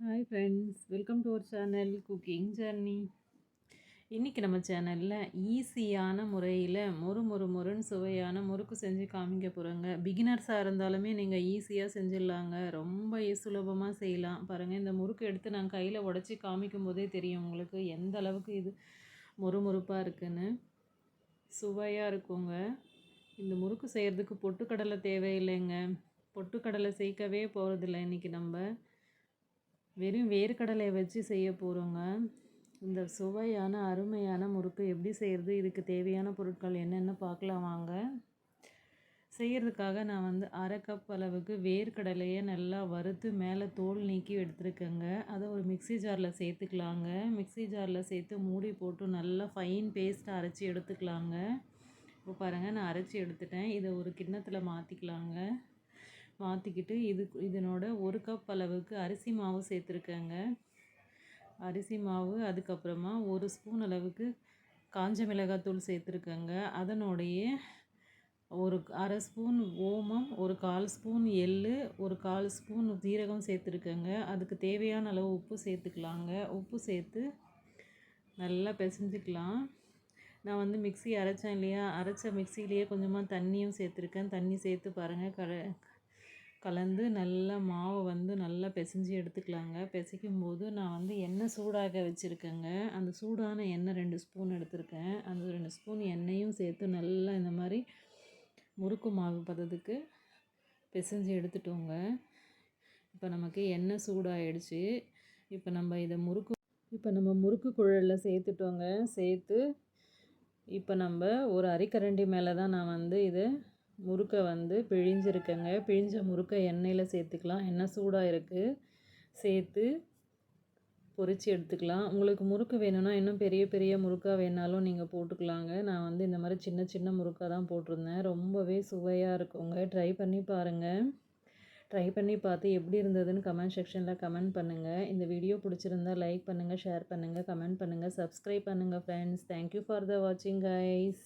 Hi friends welcome to our channel cooking journey இன்றைக்கி நம்ம சேனலில் ஈஸியான முறையில் மொறு மொறு மொறுன்னு சுவையான முறுக்கு செஞ்சு காமிக்க போகிறோங்க பிகினர்ஸாக இருந்தாலுமே நீங்கள் ஈஸியாக செஞ்சிடலாங்க. ரொம்ப சுலபமாக செய்யலாம். பாருங்கள் இந்த முறுக்கு எடுத்து நான் கையில் உடச்சி காமிக்கும் போதே தெரியும் உங்களுக்கு எந்த அளவுக்கு இது மொறுமொறுப்பாக இருக்குன்னு. சுவையாக இருக்குங்க. இந்த முறுக்கு செய்கிறதுக்கு பொட்டுக்கடலை தேவையில்லைங்க. பொட்டுக்கடலை சேர்க்கவே போகிறதில்ல இன்றைக்கி நம்ம. வெறும் வேர்க்கடலையை வச்சு செய்ய போகிறோங்க இந்த சுவையான அருமையான முறுக்கு எப்படி செய்கிறது இதுக்கு தேவையான பொருட்கள் என்னென்னு பார்க்கலாம் வாங்க. செய்கிறதுக்காக நான் வந்து அரை கப் அளவுக்கு வேர்க்கடலையை நல்லா வறுத்து மேலே தோல் நீக்கி எடுத்துருக்கேங்க. அதை ஒரு மிக்சி ஜாரில் சேர்த்துக்கலாங்க. மிக்சி ஜாரில் சேர்த்து மூடி போட்டு நல்லா ஃபைன் பேஸ்ட்டாக அரைச்சி எடுத்துக்கலாங்க. இப்போ பாருங்கள் நான் அரைச்சி எடுத்துட்டேன். இதை ஒரு கிண்ணத்தில் மாற்றிக்கலாங்க மாற்றிக்கிட்டு இது இதனோட ஒரு கப் அளவுக்கு அரிசி மாவு சேர்த்துருக்கேங்க. அரிசி மாவு அதுக்கப்புறமா ஒரு ஸ்பூன் அளவுக்கு காஞ்ச மிளகாத்தூள் சேர்த்துருக்கேங்க. அதனுடைய ஒரு அரை ஸ்பூன் ஓமம் ஒரு கால் ஸ்பூன் எள் ஒரு கால் ஸ்பூன் ஜீரகம் சேர்த்துருக்கேங்க. அதுக்கு தேவையான அளவு உப்பு சேர்த்துக்கலாங்க. உப்பு சேர்த்து நல்லா பிசைஞ்சிக்கலாம். நான் வந்து மிக்சி அரைச்சேன் இல்லையா? அரைச்ச மிக்சிலேயே கொஞ்சமாக தண்ணியும் சேர்த்துருக்கேன். தண்ணி சேர்த்து பாருங்கள் கர கலந்து நல்லா மாவை வந்து நல்லா பிசைஞ்சு எடுத்துக்கலாங்க. பிசைக்கும் போது நான் வந்து எண்ணெய் சூடாக வச்சுருக்கேங்க. அந்த சூடான எண்ணெய் ரெண்டு ஸ்பூன் எடுத்திருக்கேன். அந்த ரெண்டு ஸ்பூன் எண்ணெயும் சேர்த்து நல்லா இந்த மாதிரி முறுக்கு மாவு பதத்துக்கு பிசைஞ்சு எடுத்துட்டோங்க. இப்போ நமக்கு எண்ணெய் சூடாகிடுச்சு இப்போ நம்ம இதை முறுக்கு இப்போ நம்ம முறுக்கு குழலில் சேர்த்துட்டோங்க. சேர்த்து இப்போ நம்ம ஒரு அரிக்கரண்டி மேலே தான் நான் வந்து இதை முறுக்கை வந்து பிழிஞ்சிருக்கேங்க. பிழிஞ்ச முறுக்கை எண்ணெயில் சேர்த்துக்கலாம். எண்ணெய் சூடாக இருக்குது சேர்த்து பொறிச்சு எடுத்துக்கலாம். உங்களுக்கு முறுக்கு வேணும்னா இன்னும் பெரிய பெரிய முறுக்காக வேணாலும் நீங்கள் போட்டுக்கலாங்க. நான் வந்து இந்த மாதிரி சின்ன சின்ன முறுக்காக தான் போட்டிருந்தேன். ரொம்பவே சுவையாக இருக்குங்க. ட்ரை பண்ணி பாருங்கள் ட்ரை பண்ணி பார்த்து எப்படி இருந்ததுன்னு கமெண்ட் செக்ஷனில் கமெண்ட் பண்ணுங்கள் இந்த வீடியோ பிடிச்சிருந்தா லைக் பண்ணுங்கள் ஷேர் பண்ணுங்கள் கமெண்ட் பண்ணுங்கள் சப்ஸ்கிரைப் பண்ணுங்கள் ஃப்ரெண்ட்ஸ் தேங்க்யூ ஃபார் த வாட்சிங் கைஸ்